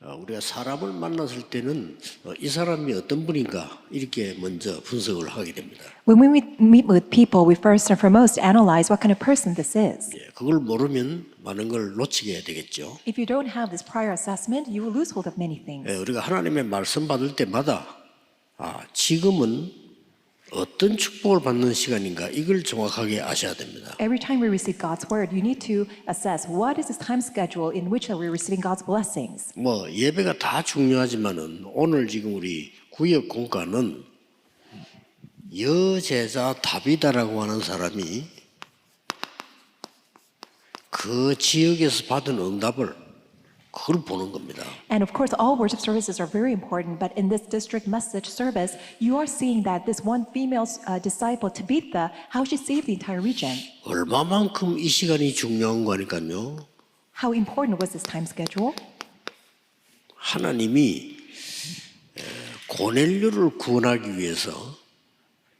어, 우리가 사람을 만났을 때는 어, 이 사람이 어떤 분인가 이렇게 먼저 분석을 하게 됩니다. When we meet- meet with people, we first and foremost analyze what kind of person this is. 예, 그걸 모르면 많은 걸 놓치게 되겠죠. If you don't have this prior assessment, you will lose hold of many things. 예, 우리가 하나님의 말씀 받을 때마다 아, 지금은 어떤 축복을 받는 시간인가 이걸 정확하게 아셔야 됩니다. Every time we receive God's word, you need to assess what is this time schedule in which we're receiving God's blessings. 뭐 예배가 다 중요하지만은 오늘 지금 우리 구역 공과는 여제자 다비다라고 하는 사람이 그 지역에서 받은 응답을 그걸 보는 겁니다. And of course, all worship services are very important, but in this district message service, you are seeing that this one female uh, disciple, Tabitha, how she saved the entire region. 얼마만큼 이 시간이 중요한 거니까요. How important was this time schedule? 하나님이 에, 고넬료를 구원하기 위해서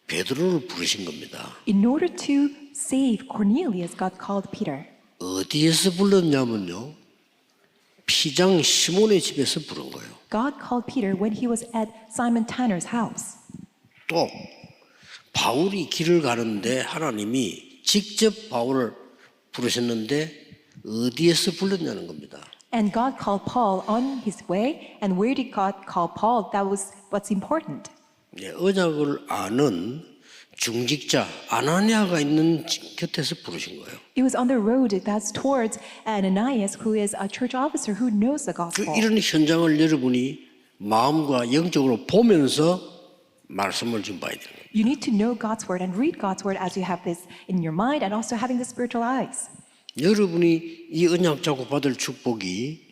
베드로를 부르신 겁니다. In order to save Cornelius, God called Peter. 어디에서 불렀냐면요. 피장 시몬의 집에서 부른 거예요. God called Peter when he was at Simon Tanner's house. 또 바울이 길을 가는데 하나님이 직접 바울을 부르셨는데 어디에서 불렀냐는 겁니다. And God called Paul on his way. And where did God call Paul? That was what's important. 예, 언약을 아는 중직자 아나니아가 있는 지- 곁에서 부르신 거예요. It was on the road that's towards Ananias, who is a church officer who knows the 그 gospel. 이런 현장을 여러분이 마음과 영적으로 보면서 말씀을 좀 봐야 거예요. You need to know God's word and read God's word as you have this in your mind and also having the spiritual eyes. 여러분이 이 언약 자고 받을 축복이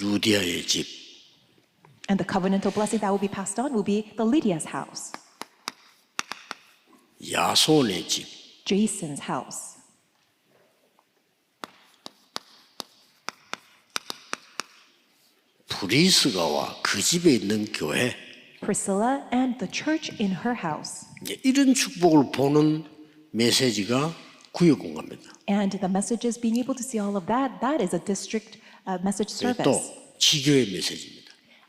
루디아의 집, And the covenantal blessing that will be passed on will be the Lydia's house, 야손의 집, Jason's house, 브리스가와 그 집에 있는 교회 Priscilla, and the church in her house. 이제 이런 축복을 보는 메시지가 구역 공간입니다. And the messages, being able to see all of that, that is a district uh, message 또 service. 지교의 메시지입니다.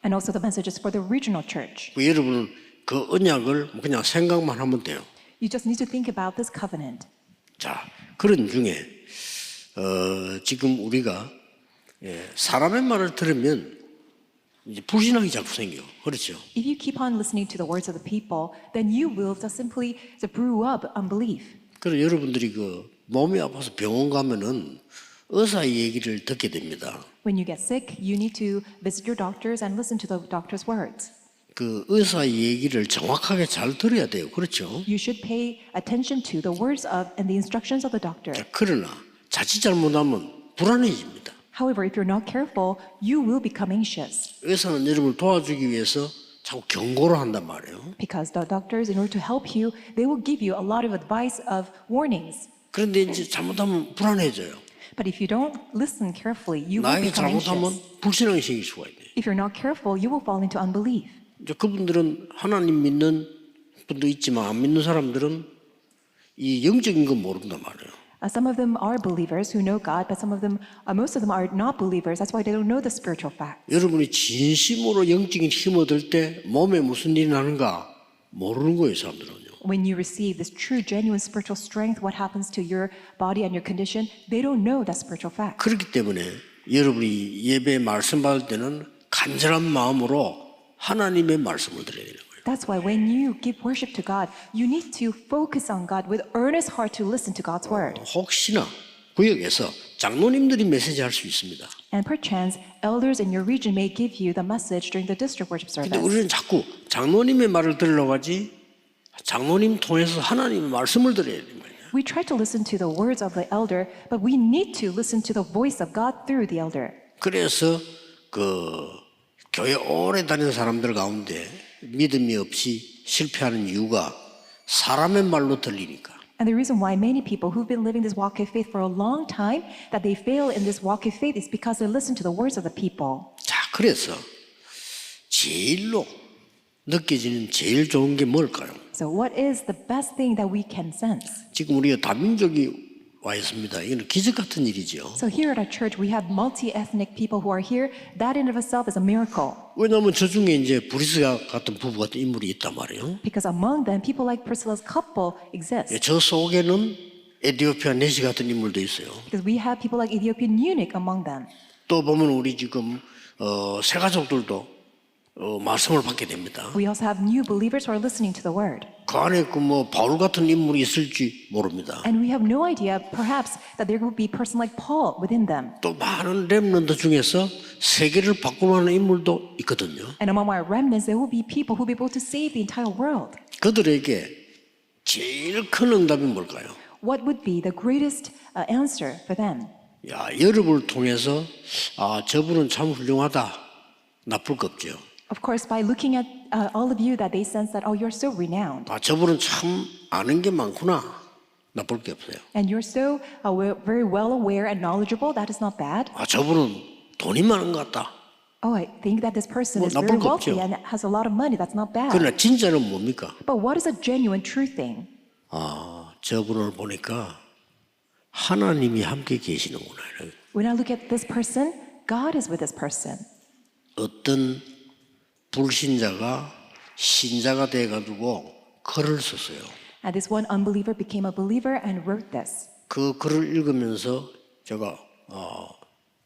And also the messages for the regional church. 그 여러분은 그 언약을 그냥 생각만 하면 돼요. You just need to think about this covenant. 자, 그런 중에 어, 지금 우리가 예, 사람의 말을 들으면 이제 불신앙이 자꾸 생겨. 그렇죠? If you keep on listening to the words of the people, then you will just simply brew up unbelief. 그래서 여러분들이 그 몸이 아파서 병원 가면은 의사의 얘기를 듣게 됩니다. When you get sick, you need to visit your doctors and listen to the doctor's words. 그 의사의 얘기를 정확하게 잘 들어야 돼요. 그렇죠? You should pay attention to the words of and the instructions of the doctor. 자, 그러나 자칫 잘못하면 불안해집니다. However, if you're not careful, you will become anxious 의사는 여러분을 도와주기 위해서 자꾸 경고를 한단 말이에요. because the doctors, in order to help you, they will give you a lot of advice of warnings. 그런데 이제 잘못하면 불안해져요. But if you don't listen carefully, you will 나에게 become 잘못하면 anxious. 불신앙이 생길 수가 있네. If you're not careful, you will fall into unbelief. 이제 그분들은 하나님 믿는 분도 있지만 안 믿는 사람들은 이 영적인 건 모른단 말이에요. Uh, some of them are believers who know God, but some of them, uh, most of them are not believers. That's why they don't know the spiritual fact. 여러분이 진심으로 영적인 힘 얻을 때 몸에 무슨 일이 나는가 모르는 거예요, 사람들은요. When you receive this true, genuine spiritual strength, what happens to your body and your condition, they don't know that spiritual fact. 그렇기 때문에 여러분이 예배 말씀 받을 때는 간절한 마음으로 하나님의 말씀을 드려야 되는 거예요. That's why when you give worship to God, you need to focus on God with earnest heart to listen to God's word. 혹시나 구역에서 장로님들이 메시지 할 수 있습니다. And perchance, elders in your region may give you the message during the district worship 근데 service. 우리는 자꾸 장로님의 말을 들으려고 하지 장로님 통해서 하나님의 말씀을 들어야 거예요. We try to listen to the words of the elder, but we need to listen to the voice of God through the elder. 그래서 그 교회 오래 다니는 사람들 가운데 믿음이 없이 실패하는 이유가 사람의 말로 들리니까. And the reason why many people who've been living this walk of faith for a long time, that they fail in this walk of faith is because they listen to the words of the people. 자, 그래서 제일로 느껴지는 제일 좋은 게 뭘까요? So what is the best thing that we can sense? 지금 우리가 다민족이 와 있습니다. 이건 기적 같은 일이죠. So here at our church, we have multi-ethnic people who are here. That in of itself is a miracle. 왜냐하면 저 중에 이제 브리스가 같은 부부 같은 인물이 있단 말이에요. Because among them, people like Priscilla's couple exist. 예, 저 속에는 에디오피아 내시 같은 인물도 있어요. Because we have people like Ethiopian eunuch among them. 또 보면 우리 지금 어, 새 가족들도 어, 말씀을 받게 됩니다. We also have new believers who are listening to the word. 그 안에 그 뭐 바울 같은 인물이 있을지 모릅니다. And we have no idea, perhaps, that there will be a person like Paul within them. 또 많은 렘넌트 중에서 세계를 바꾸는 인물도 있거든요. And among our remnants, there will be people who will be able to save the entire world. 그들에게 제일 큰 응답이 뭘까요? What would be the greatest uh, answer for them? 야, 여러분을 통해서 아, 저분은 참 훌륭하다. 나쁠 거 없죠. Of course, by looking at uh, all of you, that they sense that, oh, you're so renowned. 아, 저분은 참 아는 게 많구나. 나쁠 게 없어요. And you're so uh, we- very well aware and knowledgeable, that is not bad. 아, 저분은 돈이 많은 것 같다. Oh, I think that this person 뭐 is 나쁠 very 거 wealthy 없죠. and has a lot of money. That's not bad. 그러나 진짜는 뭡니까? But what is a genuine true thing? 아, 저분을 보니까 하나님이 함께 계시는구나. When I look at this person, God is with this person. 어떤 불신자가 신자가 돼 가지고 글을 썼어요. And this one unbeliever became a believer and wrote this. 그 글을 읽으면서 제가 어,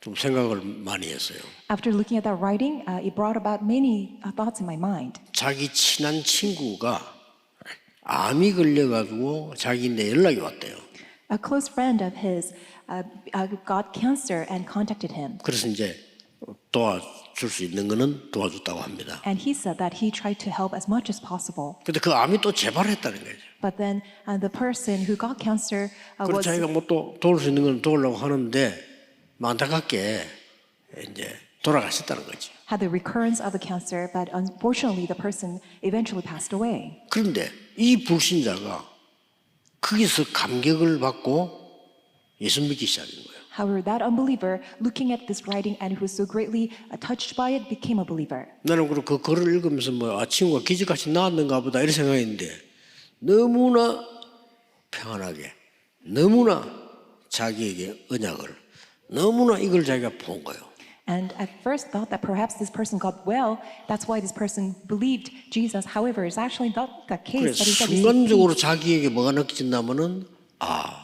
좀 생각을 많이 했어요. After looking at that writing, uh, it brought about many uh, thoughts in my mind. 자기 친한 친구가 암이 걸려 가지고 자기한테 연락이 왔대요. A close friend of his uh, uh, got cancer and contacted him. 그래서 이제 도와줄 수 있는 거는 도와줬다고 합니다. And he said that he tried to help as much as possible. 근데 그 암이 또 재발했다는 거죠. But then uh, the person who got cancer uh, 그래서 was 자기가 뭐 또 도울 수 있는 건 도우려고 하는데 안타깝게 이제 돌아가셨다는 거지. had the recurrence of the cancer, but unfortunately, the person eventually passed away. 그런데 이 불신자가 거기서 감격을 받고 예수 믿기 시작한 거예요. However, that unbeliever, looking at this writing and who was so greatly uh, touched by it, became a believer. 나는 그 글을 읽으면서 뭐 아, 친구가 기적같이 나왔는가 보다 이런 생각했는데 너무나 평안하게 너무나 자기에게 언약을 너무나 이걸 자기가 본 거예요. And at first thought that perhaps this person got well, that's why this person believed Jesus. However, it's actually not the 그래 case. But instead received 순간적으로. 자기에게 뭐가 느껴진다면은 아,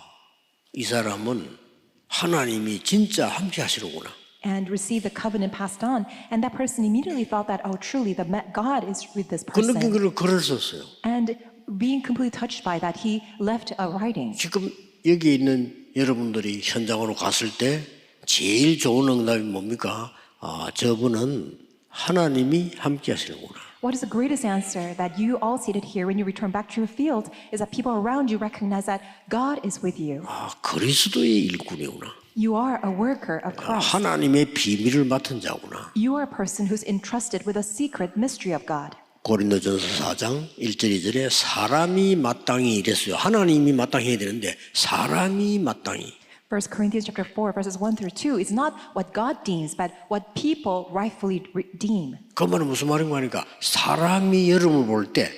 이 사람은 하나님이 진짜 함께 하시는구나. and received the covenant passed on. And that person immediately thought that, oh, truly, the ma- God is with this 그 person. 글을 글을 썼어요. And being completely touched by that, he left a writing. 지금 여기 있는 여러분들이 현장으로 갔을 때 제일 좋은 응답이 뭡니까? 아, 저분은 하나님이 함께 하시는구나. What is the greatest answer that you all seated here when you return back to your field is that people around you recognize that God is with you. 아, 그리스도의 일꾼이구나. You are a worker of Christ. 하나님의 비밀을 맡은 자구나. You are a person who's entrusted with a secret mystery of God. 고린도전서 4장 1절 2절에 사람이 마땅히 이랬어요. 하나님이 마땅히 해야 되는데 사람이 마땅히 1 Corinthians chapter 4 verses 1 through 2 is not what God deems but what people rightfully re- deem. 그 말은 무슨 말인가 하니까 사람이 여러분을 볼 때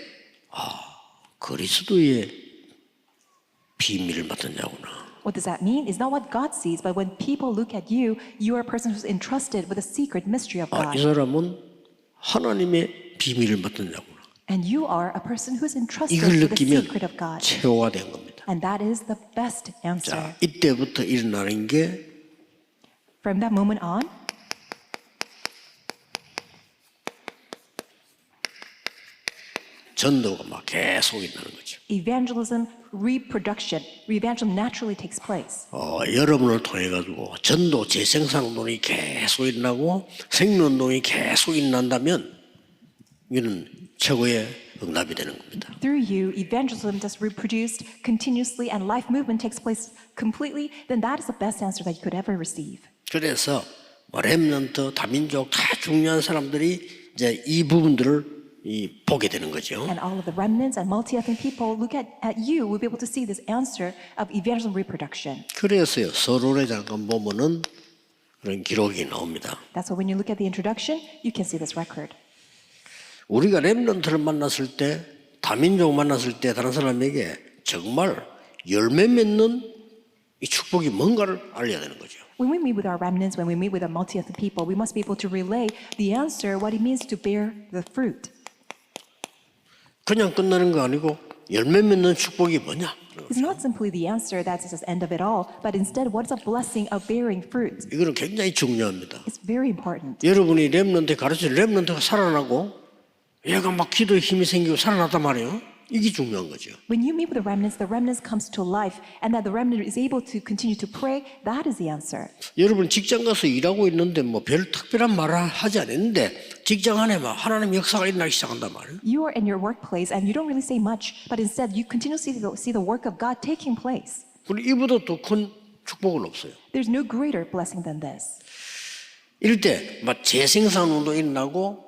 아, 그리스도의 비밀을 맡은 자구나. What does that mean? It's not what God sees, but when people look at you, you are a person who's entrusted with a secret mystery of 아, 이 God. 사람은 하나님의 비밀을 맡은 자구나. And you are a person who's entrusted 이걸 with the 느끼면 secret of God. 최후가 된 겁니다. And that is the best answer. 자, 이때부터 일어나는 게 From that moment on, 전도가 막 계속 일어나는 거죠. evangelism, reproduction, evangelism naturally takes place. 어, 여러분을 통해 가지고 전도 재생산운동이 계속 일어나고 생명운동이 계속 일어난다면 이는 최고의 응답이 되는 겁니다. Through you, evangelism is reproduced continuously and life movement takes place completely, then that is the best answer that you could ever receive. 그래서 뭐 렘넌트, 다민족 다 중요한 사람들이 이제 이 부분들을 이 보게 되는 거죠. And all of the remnants and multi-ethnic people look at, at you, will be able to see this answer of evangelism reproduction. 그래서요 서론에 잠깐 보면은 그런 기록이 나옵니다. That's why when you look at the introduction, you can see this record. 우리가 렘넌트를 만났을 때 다민족 만났을 때 다른 사람에게 정말 열매 맺는 이 축복이 뭔가를 알려야 되는 거죠. When we meet with our remnants, when we meet with a multi of people, we must be able to relay the answer, what it means to bear the fruit. 그냥 끝나는 거 아니고 열매 맺는 축복이 뭐냐? It's not simply the answer that's the end of it all, but instead, what's a blessing of bearing fruit? 이거는 굉장히 중요합니다. It's very important. 여러분이 랩런트 가르쳐 랩런트가 살아나고 얘가 막 기도에 힘이 생기고 살아났단 말이에요. 이게 중요한 거죠. When you meet with the remnants, the remnants comes to life, and that the remnant is able to continue to pray, that is the answer. 여러분 직장 가서 일하고 있는데 뭐 별 특별한 말을 하지 않았는데 직장 안에 막 하나님 역사가 일어나기 시작한단 말이에요. You are in your workplace and you don't really say much, but instead you continuously see the, see the work of God taking place. 그리고 이보다 더 큰 축복은 없어요. There's no greater blessing than this. 이럴 때막 재생산운도 일어나고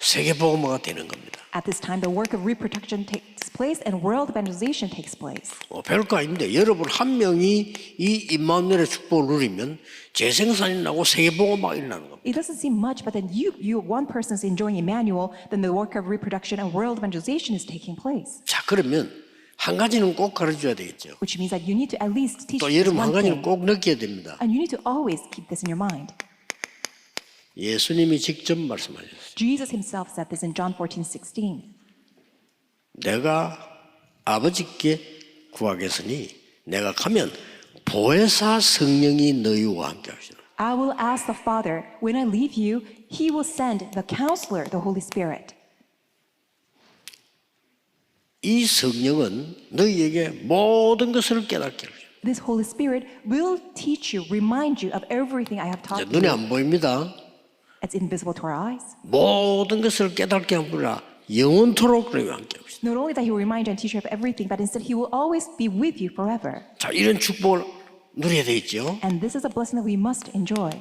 세계보고마가 되는 겁니다. At this time, the work of reproduction takes place and world evangelization takes place. 뭐 별거 아닌데 여러분 한 명이 이 임마누엘의 축복을 누리면 재생산이 나고 세계보고마가 일어나는 겁니다. It doesn't seem much, but then you, you, one person is enjoying Emmanuel, then the work of reproduction and world evangelization is taking place. 자 그러면 한 가지는 꼭 가르쳐줘야 되겠죠. Which means that you need to at least teach 또 this 여러분 한 one 가지는 thing. 꼭 느껴야 됩니다. And you need to always keep this in your mind. 예수님이 직접 말씀하셨어요. Jesus himself said this in John 14, 16. 내가 아버지께 구하겠으니 내가 가면 보혜사 성령이 너희와 함께 하시라. I will ask the Father, when I leave you, he will send the counselor, the Holy Spirit. 이 성령은 너희에게 모든 것을 깨닫게 하시라. This Holy Spirit will teach you, remind you of everything I have taught 눈에 you. 안 보입니다. It's invisible to our eyes. 모든 것을 깨닫게 하구나 영원토록 너희와 함께 하시라. Not only that he will remind you and teach you of everything, but instead he will always be with you forever. 자 이런 축복을 누려야 되겠죠. And this is a blessing that we must enjoy.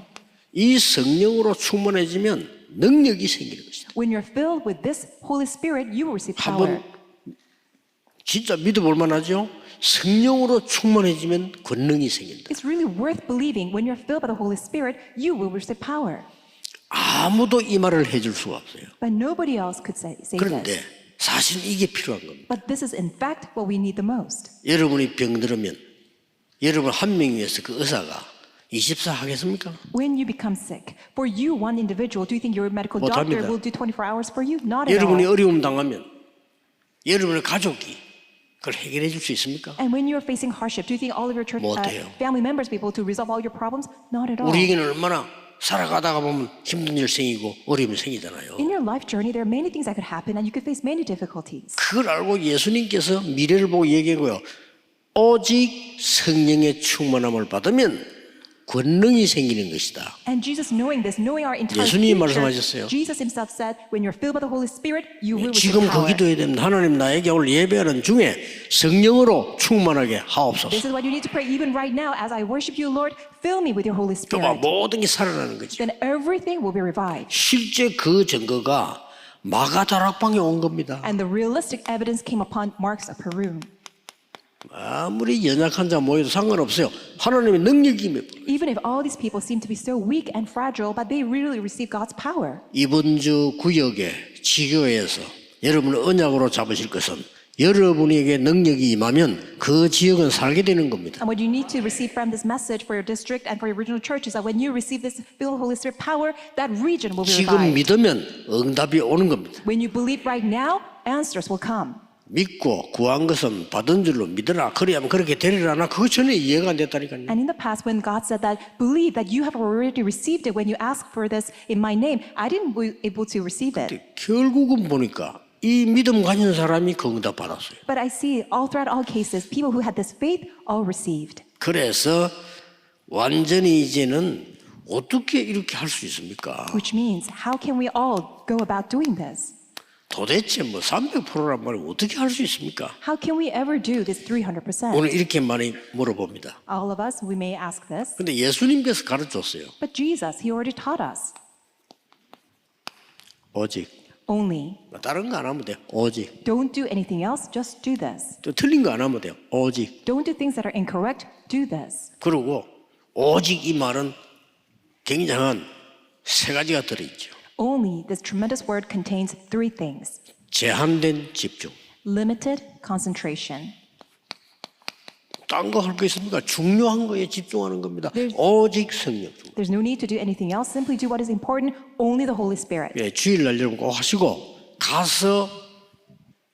이 성령으로 충만해지면 능력이 생기는 것이다. When you're filled with this Holy Spirit, you will receive power. 한번 진짜 믿어볼 만하죠. 성령으로 충만해지면 권능이 생긴다. It's really worth believing when you're filled by the Holy Spirit, you will receive power. 아무도 이 말을 해줄 수가 없어요. But nobody else could say, say 그런데 this. 사실 이게 필요한 겁니다. But this is in fact what we need the most. 여러분이 병들으면 여러분 한 명 위해서 그 의사가 24 하겠습니까? When you become sick, for you, one individual, do you think your medical 못 doctor 합니다. will do 24 hours for you? Not at 여러분이 all. 어려움 당하면 여러분의 가족이 그걸 해결해 줄 수 있습니까? And when you're facing hardship, do you think all of your church 못 uh, 해요. family members will be able to resolve all your problems? Not at all. 우리에게는 얼마나 살아가다가 보면 힘든 일 생기고 어려움이 생기잖아요. In your life journey, there are many things that could happen, and you could face many difficulties. 그걸 알고 예수님께서 미래를 보고 얘기하고요. 오직 성령의 충만함을 받으면 권능이 생기는 것이다. And Jesus, knowing this, knowing our entire 예수님이 future, 말씀하셨어요. Jesus himself said, when you're filled by the Holy Spirit, you will receive 지금 그 power. 기도해야 됩니다. 하나님 나에게 오늘 예배하는 중에 성령으로 충만하게 This 하옵소서. is what you need to pray even right now as I worship you, Lord. Fill me with your Holy 그봐 Spirit. 모든 게 살아나는 거지. Then everything will be revived. 실제 그 증거가 마가 다락방에 온 겁니다. And the realistic evidence came upon Mark's upper room. 아무리 연약한 자 모여도 상관없어요. 하나님의 능력이 임해. Even if all these people seem to be so weak and fragile, but they really receive God's power. 이번 주 구역에 지교에서 여러분을 언약으로 잡으실 것은 여러분에게 능력이 임하면 그 지역은 살게 되는 겁니다. And what you need to receive from this message for your district and for your regional church is that when you receive this filled Holy Spirit power, that region will be 지금 revived. 믿으면 응답이 오는 겁니다. When you believe right now, answers will come. 믿고 구한 것은 받은 줄로 믿으라. 그래야면 그렇게 되리라나 그거 전혀 이해가 안 됐다니까요. And in the past, when God said that, believe that you have already received it when you ask for this in my name, I didn't be able to receive it. 결국은 보니까 이 믿음 가진 사람이 그 응답 받았어요. But I see all throughout all cases, people who had this faith all received. 그래서 완전히 이제는 어떻게 이렇게 할 수 있습니까? Which means, how can we all go about doing this? 도대체 뭐 300%란 말을 어떻게 할 수 있습니까? How can we ever do this 300%? 오늘 이렇게 많이 물어봅니다. All of us, we may ask this, 근데 예수님께서 가르쳤어요. but Jesus, He already taught us. 오직 Only 다른 거 안 하면 돼요. 오직 don't do anything else, just do this. 또 틀린 거 안 하면 돼요. 오직 Don't do things that are incorrect, do this. 그리고 오직 이 말은 굉장한 세 가지가 들어있죠. Only this tremendous word contains three things 제한된 집중, limited concentration, 딴 거 할 거 있습니까? 중요한 거에 집중하는 겁니다. There's- 오직 성령. There's no need to do anything else. Simply do what is important, only the Holy Spirit. 예, 주일날 여러분 꼭 하시고 가서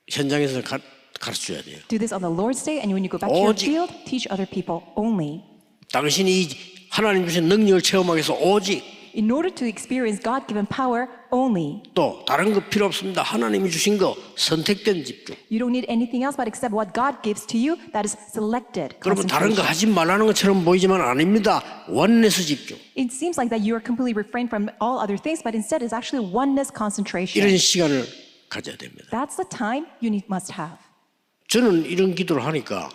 현장에서 가, 가르쳐 줘야 돼요. Do this on the Lord's Day, and when you go back to your 오직- field, teach other people only. 당신이 이 하나님 주신 능력을 체험하기 위해서 오직 In order to experience God given power only. 또 다른 거 필요 없습니다. 하나님이 주신 거 선택된 집중. You don't need anything else but accept what God gives to you that is selected. 그러면 다른 거 concentration. 하지 말라는 것처럼 보이지만 아닙니다. 원내스 집중. It seems like that you are completely refrained from all other things, but instead it's actually oneness concentration. 이런 시간을 가져야 됩니다. That's the time you need, must have. 저는 이런 기도를 하니까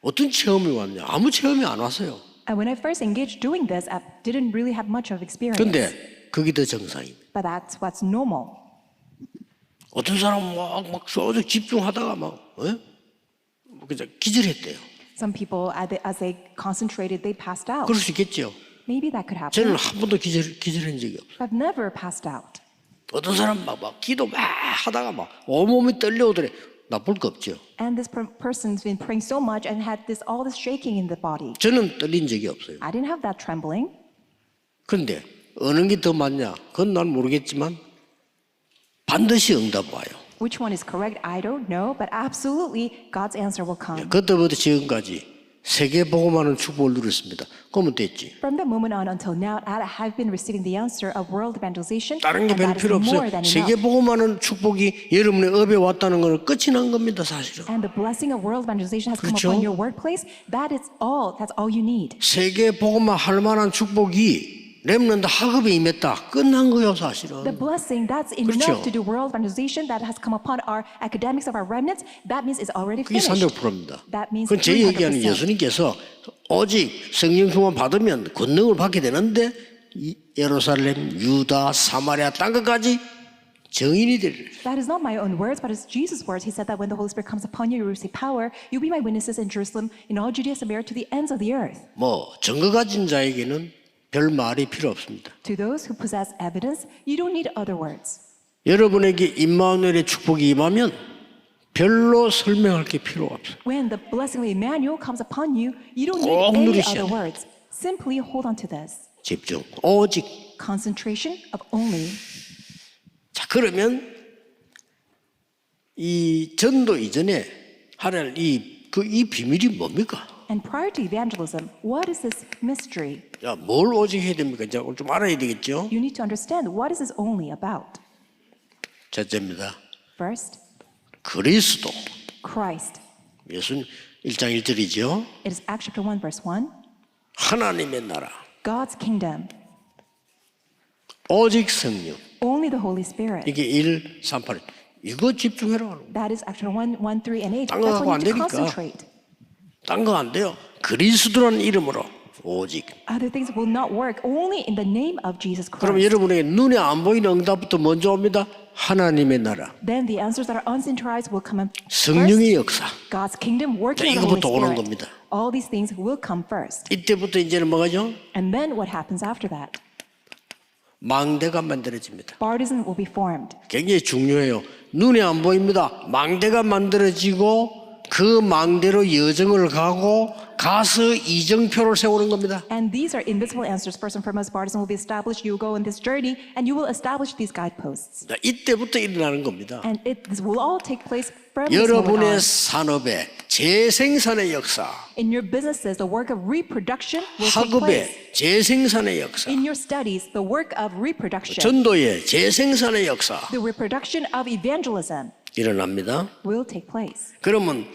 어떤 체험이 왔냐? 아무 체험이 안 왔어요. And when I first engaged doing this, I didn't really have much of experience. 근데 그게 더 정상입니다. But that's what's normal. 어떤 사람은 막, 막 오직 집중하다가 막, 어? 뭐 그냥 기절했대요. Some people, as they, as they concentrated, they passed out. 그럴 수 있겠죠. Maybe that could happen. 저는 한 번도 기절, 기절한 적이 없어요. I've never passed out. 어떤 사람 막, 막 기도 막 하다가 막 온몸이 떨려오더래. 나쁠 거 없죠. And this per- person's been praying so much and had this all this shaking in the body. 저는 떨린 적이 없어요. I didn't have that trembling. 그런데 어느 게 더 맞냐? 그건 난 모르겠지만 반드시 응답 와요. Which one is correct? I don't know, but absolutely God's answer will come. 그때부터 지금까지 세계 복음하는 축복을 누렸습니다. 그러면 됐지. From the moment on until now, I have been receiving the answer of world evangelization, 다른 게 and 별로 that is 필요 more 없어요. than 세계 enough. 복음하는 축복이 여러분의 업에 왔다는 것은 끝이 난 겁니다, 사실은. And the blessing of world evangelization has come 그렇죠? upon your workplace. That is all. That's all you need. 세계 복음만 할 만한 축복이 렘넌트 학업에 임했다. 끝난 거예요, The 사실은. blessing that's 그렇죠. enough to do world evangelization that has come upon our academics of our remnants, that means it's already 그게 finished. 300%입니다. That means 그건 제 얘기하는 300%. 예수님께서 오직 성령 충만 받으면 권능을 받게 되는데 이 예루살렘, 유다, 사마리아 땅 끝까지 정인이 되리라. That is not my own words, but it's Jesus' words. He said that when the Holy Spirit comes upon you, you will receive power. You'll be my witnesses in Jerusalem, in all Judea, Samaria, to the ends of the earth. 뭐 증거 가진 자에게는 별 말이 필요 없습니다. To those who possess evidence, you don't need other words. 여러분에게 임마누엘의 축복이 임하면 별로 설명할 게 필요 없어요. When the blessing of Emmanuel comes upon you, you don't need 꼭 any 누리셔야 other words. Simply hold on to this. 집중. 오직. Concentration of only. 자 그러면 이 전도 이전에 하랄 이그 이 비밀이 뭡니까? And prior to evangelism, what is this mystery? 야, 뭘 오직 해야 됩니까? 이제 오늘 좀 알아야 되겠죠? You need to understand what is this only about? 첫째입니다. First, 그리스도. Christ. 예수님 1장 1절이죠. It is Acts chapter 1, verse 1. 하나님의 나라. God's kingdom. 오직 성령. Only the Holy Spirit. 이게 1, 3, 8. 이거 집중해라. 하는 거예요. That is Acts chapter 1, 1, 3, and 8. 딴거 That's 갖고 what 안 you need to 되니까. concentrate. 딴 거 안 돼요. 그리스도라는 이름으로 오직. Other things will not work. Only in the name of Jesus 그럼 Christ. 여러분에게 눈에 안 보이는 응답부터 먼저 옵니다. 하나님의 나라. Then the answers that are unseen to our eyes will come in first. 성령의 역사. God's kingdom working 자, in the Holy 이거부터 오는 Spirit. 겁니다. All these things will come first. 이때부터 이제는 뭐가죠? And then what happens after that? 망대가 만들어집니다. Baptism will be formed. 굉장히 중요해요. 눈에 안 보입니다. 망대가 만들어지고 그 망대로 여정을 가고 가서 이정표를 세우는 겁니다. And these are invisible answers. First and foremost, baptism will be established. You go on this journey and you will establish these guideposts. 자, 이때부터 일어나는 겁니다. And it, this will all take place from this moment 여러분의 on. 산업에 재생산의 역사, In your businesses, the work of reproduction will take place. 학업의 재생산의 역사, In your studies, the work of reproduction, 전도의 재생산의 역사 the reproduction of evangelism 일어납니다. will take place. 그러면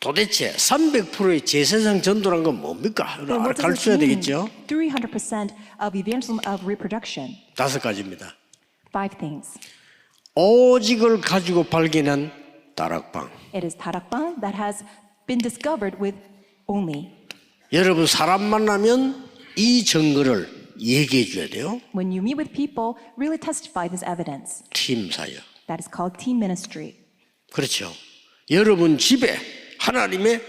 도대체 300%의 재생산 전도란 건 뭡니까? Then what does 가르쳐야 this mean? 되겠죠? 300% of evangelism of reproduction. 다섯 가지입니다. Five things. 오직을 가지고 발견한 다락방. It is tarakbang that has been discovered with only. 여러분 사람 만나면 이 증거를 얘기해 줘야 돼요. When you meet with people, really testify this evidence. 팀 사역. That is called team ministry. 그렇죠. 여러분 집에 하나님의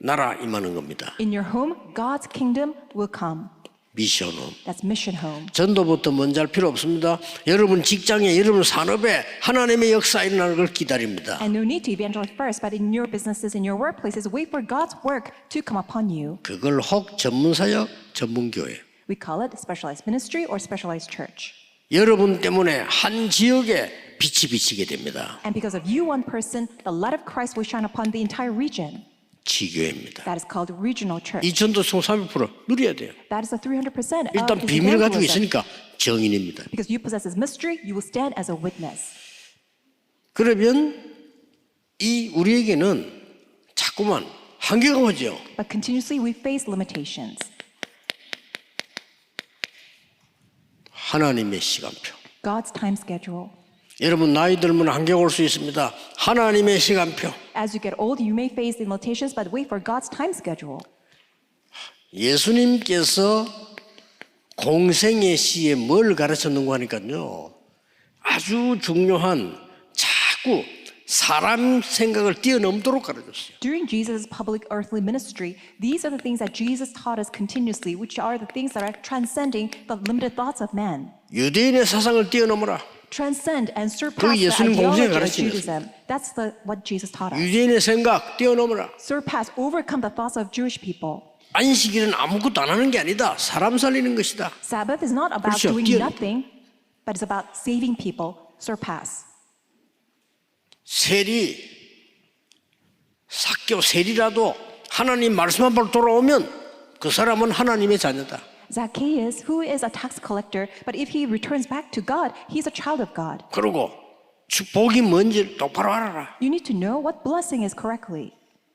나라 임하는 겁니다. In your home, God's kingdom will come. 미션홈. That's Mission Home. 전도부터 먼저 할 필요 없습니다. 여러분 직장에, 여러분 산업에 하나님의 역사 일어나는 걸 기다립니다. And no need to evangelize first, but in your businesses, in your workplaces, wait for God's work to come upon you. 그걸 혹 전문사역, 전문교회. We call it specialized ministry or specialized church. 여러분 때문에 한 지역에 빛이 비치게 됩니다. And because of you, one person, the light of Christ will shine upon the entire region. 지교회입니다. That is called regional church. 이 전도성 300% 누려야 돼요. That is the 300% 일단 of his 비밀을 가지고 evangelism. 있으니까 정인입니다. Because you possess this mystery, you will stand as a witness. 그러면 이 우리에게는 자꾸만 한계가 오죠. But continuously we face limitations. 하나님의 시간표. God's time schedule. 여러분 나이 들면 한계가 올수 있습니다. 하나님의 시간표. As you get old, you may face limitations, but wait for God's time schedule. 예수님께서 공생의 시에 뭘 가르쳤는가 하니까요. 아주 중요한 자꾸 사람 생각을 뛰어넘도록 가르쳤어요. During Jesus' public earthly ministry, these are the things that Jesus taught us continuously, which are the things that are transcending the limited thoughts of man. 유대인의 사상을 뛰어넘어라. Transcend and surpass the 예수님 공생에 ideology of 가르치는 Judaism. That's the, what Jesus taught us. 유대인의 생각 뛰어넘어라. Surpass, overcome the thoughts of Jewish people. 안식일은 아무것도 안 하는 게 아니다. 사람 살리는 것이다. Sabbath is not about 그렇죠. doing 뛰어- nothing, but it's about saving people. Surpass. 세리 사교 세리라도 하나님 말씀 앞으로 돌아오면 그 사람은 하나님의 자녀다. Zacchaeus, who is a tax collector, but if he returns back to God, he's a child of God. 그리고 축복이 뭔지 똑바로 알아라. You need to know what blessing is correctly.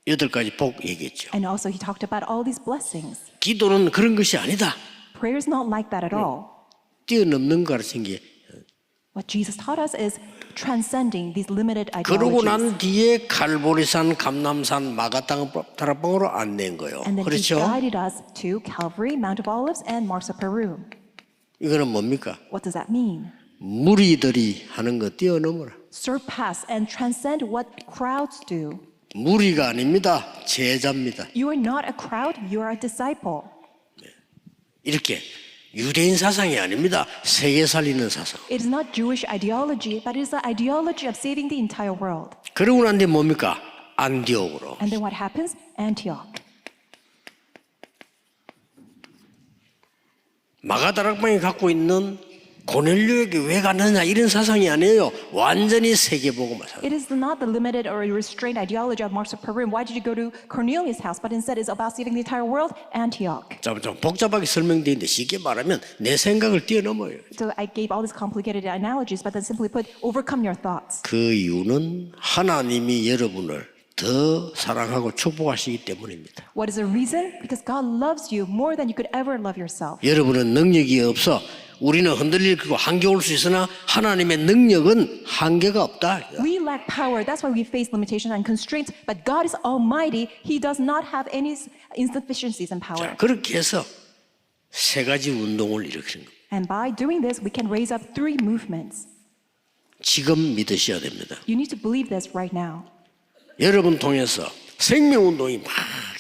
여덟 가지 복 얘기했죠. And also, he talked about all these blessings. 기도는 그런 것이 아니다. Prayer is not like that at all. 뛰어넘는 거 가르친 게. What Jesus taught us is transcending these limited 그러고 ideologies. 난 뒤에 갈보리산, 감남산, 마가땅 다락방으로 안낸 거예요. And then he 그렇죠? guided us to Calvary, Mount of Olives, and Mars of Peru. 이거는 뭡니까? What does that mean? 무리들이 하는 거 뛰어넘어라. Surpass and transcend what crowds do. 무리가 아닙니다. 제자입니다. You are not a crowd, you are a disciple. 이렇게 유대인 사상이 아닙니다. 세계 살리는 사상. It is not Jewish ideology, but it is the ideology of saving the entire world. 그러고 난 뒤에 뭡니까? 안디옥으로. And then what happens? Antioch. 마가다락방이 갖고 있는 고넬료에게 왜 갔느냐 이런 사상이 아니에요. 완전히 세계복음화 사상. It is not the limited or restrained ideology of Marx of Peru. Why did you go to Cornelius' house? But instead, it's about saving the entire world. Antioch. 좀, 좀 복잡하게 설명되어 있는데 쉽게 말하면 내 생각을 뛰어넘어요. So I gave all these complicated analogies, but then simply put, overcome your thoughts. 그 이유는 하나님이 여러분을 더 사랑하고 축복하시기 때문입니다. What is the reason? Because God loves you more than you could ever love yourself. 여러분은 능력이 없어 우리는 흔들릴 거고 한계 올수 있으나 하나님의 능력은 한계가 없다. We lack power. That's why we face limitations and constraints. But God is almighty. He does not have any insufficiencies in power. 자, 그렇게 해서 세 가지 운동을 일으키는 겁니다. And by doing this, we can raise up three movements. 지금 믿으셔야 됩니다. You need to believe this right now. 여러분 통해서 생명 운동이 막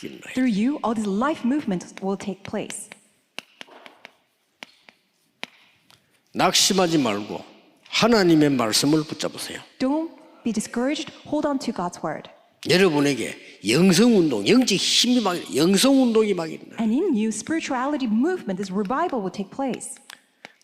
일어나요. Through you, all these life movements will take place. 낙심하지 말고 하나님의 말씀을 붙잡으세요. Don't be discouraged. Hold on to God's word. 여러분에게 영성 운동, 영적 힘이 막. 영성 운동이 막 일어나요. And in you, spirituality movement, this revival will take place.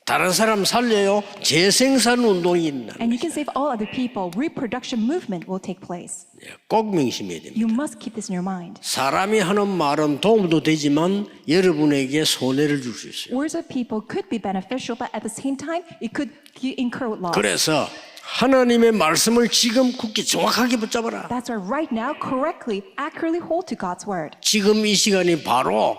다른 사람 살려요. 재생산 운동이 있나. And you can save all other people. Reproduction movement will take place. 꼭 명심해야 됩니다. You must keep this in your mind. 사람이 하는 말은 도움도 되지만 여러분에게 손해를 줄 수 있어요. Words of people could be beneficial, but at the same time, it could incur loss. 그래서 하나님의 말씀을 지금 굳게 정확하게 붙잡아라. That's why right now, correctly, accurately hold to God's word. 지금 이 시간이 바로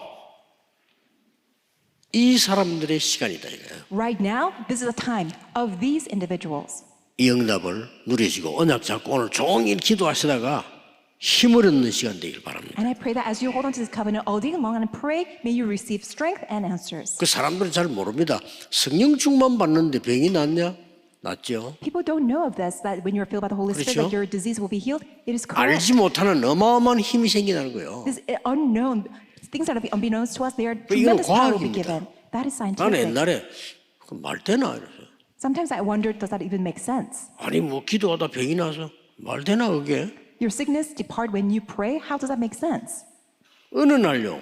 이 사람들의 시간이다 이거예요. Right now, this is the time of these individuals. 이 응답을 누리시고 언약 잡고 오늘 종일 기도하시다가 힘을 얻는 시간 되길 바랍니다. And I pray that as you hold on to this covenant all day long and pray, may you receive strength and answers. 그 사람들은 잘 모릅니다. 성령 충만 받는데 병이 낫냐? 낫죠. People don't know of this, that when you're filled by the Holy Spirit, 그렇죠. that your disease will be healed. It is correct. 알지 못하는 어마어마한 힘이 생기는 거예요. This unknown, things that are unbeknownst to us, they are tremendous power will be given. That is 나는 scientific. 옛날에 그말 되나 이랬어요. Sometimes I wonder, does that even make sense? 아니 뭐 기도하다 병이 나서 말 되나 그게? Your sickness depart when you pray. How does that make sense? 어느 날요.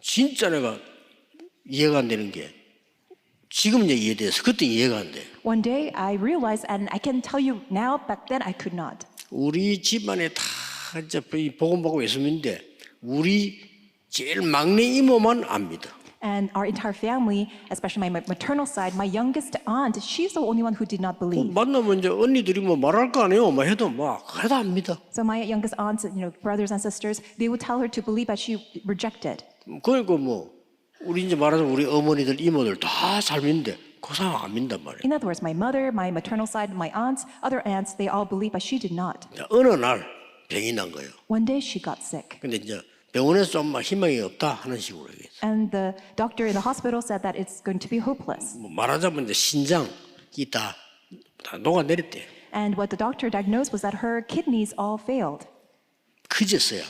진짜 내가 이해가 안 되는 게 지금 이제 이해돼서 그때 이해가 안 돼. One day I realized, and I can tell you now, back then I could not. 우리 집안에 다 이제 이 복음 받고 예수님인데 우리 제일 막내 이모만 압니다. And our entire family, especially my maternal side, my youngest aunt, she's the only one who did not believe. 만나면 이제 언니들이 뭐 말할 거 아니에요. 뭐 해도 막 해도 압니다. So my youngest aunts, you know, brothers and sisters, they would tell her to believe, but she rejected. 그러니까 뭐 우리 이제 말하자면 우리 어머니들 이모들 다잘 믿는데 그 사람 안 믿단 말이에요. In other words, my mother, my maternal side, my aunts, other aunts, they all believe, but she did not. 자, 어느 날 병이 난 거예요. One day she got sick. 근데 이제 병원에서 좀막 희망이 없다 하는 식으로 얘기했어요. And the doctor in the hospital said that it's going to be hopeless. 뭐 말하자면 이제 신장이 다, 다 녹아내렸대. And what the doctor diagnosed was that her kidneys all failed. 그제서야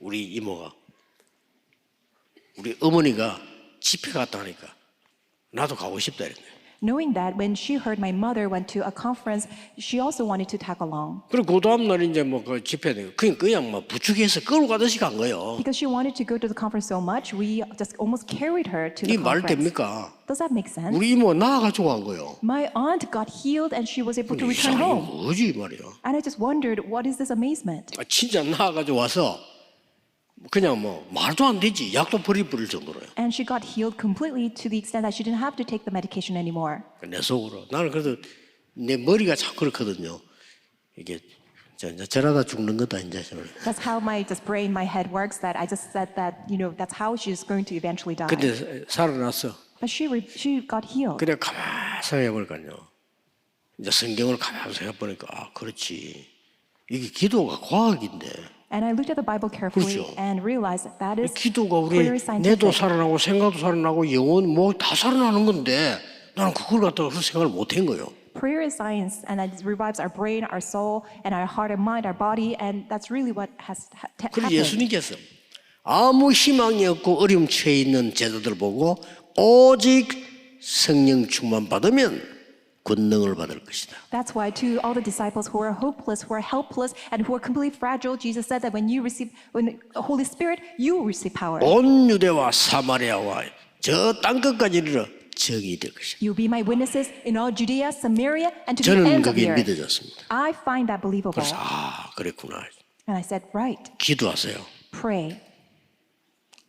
우리 이모가 우리 어머니가 집회 갔다 하니까 나도 가고 싶다 이랬네. Knowing that when she heard my mother went to a conference, she also wanted to tag along. 그리고 그 다음 날 이제 뭐 그 집회 되 그냥 그냥 뭐 부축해서 끌고 가듯이 간 거예요. Because she wanted to go to the conference so much, we just almost carried her to 이 the 말 conference. 됩니까? Does that make sense? 우리 이모 나가지고 간 거예요. My aunt got healed and she was able to return 이상이 home. 뭐지 이 말이야. And I just wondered, what is this amazement? 아, 진짜 나가지고 와서 그냥 뭐 말도 안 되지 약도 버리 버릴 정도로요. And she got healed completely to the extent that she didn't have to take the medication anymore. 내 속으로 나는 그래도 내 머리가 참 그렇거든요. 이게 저 이제 저러다 죽는 거다 이제. That's how my just brain, my head works. That I just said that you know that's how she's going to eventually die. 근데 살아났어. But she re- she got healed. 그래 가만 생각해 보니까요. 이제 성경을 가만 생각해 보니까 아 그렇지. 이게 기도가 과학인데 And I looked at the Bible carefully 그렇죠. and realized that that is 기도가 우리 scientific. 살아나고 생각도 살아나고 영혼 뭐 다 살아나는 건데 나는 그걸 갖다가 그 생각을 못 한 거예요. Prayer is science, and it revives our brain, our soul, and our heart and mind, our body, and that's really what has ha- ta- 그리고 happened. 예수님께서 아무 희망이 없고 어려움 처해 있는 제자들 보고 오직 성령 충만 받으면 권능을 받을 것이다. That's why to all the disciples who are hopeless, who are helpless, and who are completely fragile, Jesus said that when you receive when the Holy Spirit, you will receive power. 온 유대와 사마리아와 저 땅끝까지 이르러 정이 될 것이다. You'll be my witnesses in all Judea, Samaria, and to the 저는 ends of 그게 the earth. 믿어졌습니다. I find that believable. 그래서 아 그랬구나. And I said, right, 기도하세요. pray.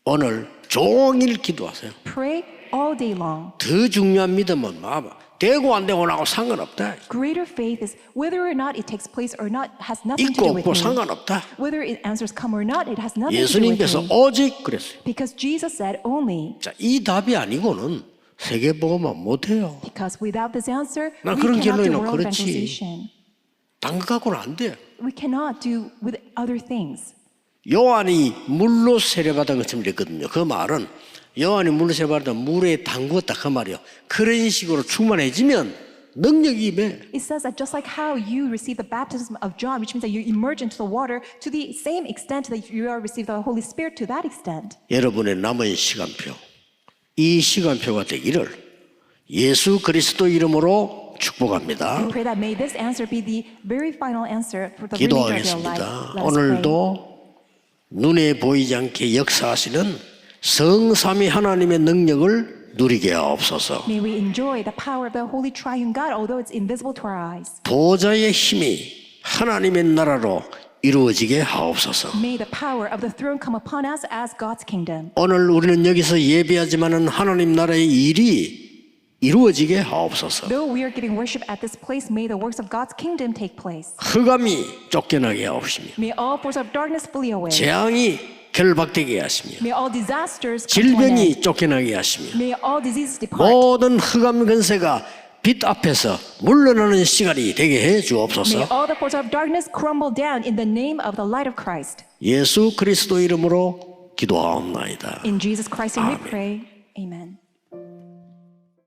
오늘 종일 기도하세요. Pray all day long. 더 중요한 믿음은 뭐 되고 안 되고 나하고 상관없다. Greater faith is whether or not it takes place or not has nothing to 있고 do with 없고 me. 상관없다. Whether it answers come or not, it has nothing to do with 예수님께서 me. 오직 그랬어요. Because Jesus said only. 자, 이 답이 아니고는 세계 복음은 못 해요. Because without this answer, 난 we 그런 cannot do 결론이 world 그렇지. evangelization. 딴거 갖고는 안 돼. We cannot do with other things. 요한이 물로 세례받은 것처럼 됐거든요. 그 말은 요한이 물로 세례받다 물에 담궜다 그 말이요. 그런 식으로 충만해지면 능력이 임해. It says that just like how you receive the baptism of John, which means that you emerge into the water, to the same extent that you are receive the Holy Spirit, to that extent. 여러분의 남은 시간표, 이 시간표가 되기를 예수 그리스도 이름으로 축복합니다. We pray that may this answer be the very final answer for the remainder of your life. 기도하겠습니다. Let us pray. 오늘도 눈에 보이지 않게 역사하시는 성삼위 하나님의 능력을 누리게 하옵소서. May we enjoy the power of the Holy Triune God, although it's invisible to our eyes. 보좌의 힘이 하나님의 나라로 이루어지게 하옵소서. May the power of the throne come upon us as God's kingdom. 오늘 우리는 여기서 예배하지만은 하나님 나라의 일이 이루어지게 하옵소서. Though we are giving worship at this place, may the works of God's kingdom take place. 흑암이 쫓겨나게 하옵시며 May all force of darkness flee away. 재앙이 결박되게 하시며. 질병이 쫓겨나게 하시며. 모든 흑암 근세가 빛 앞에서 물러나는 시간이 되게 해 주옵소서. 예수 그리스도 이름으로 기도하옵나이다. Jesus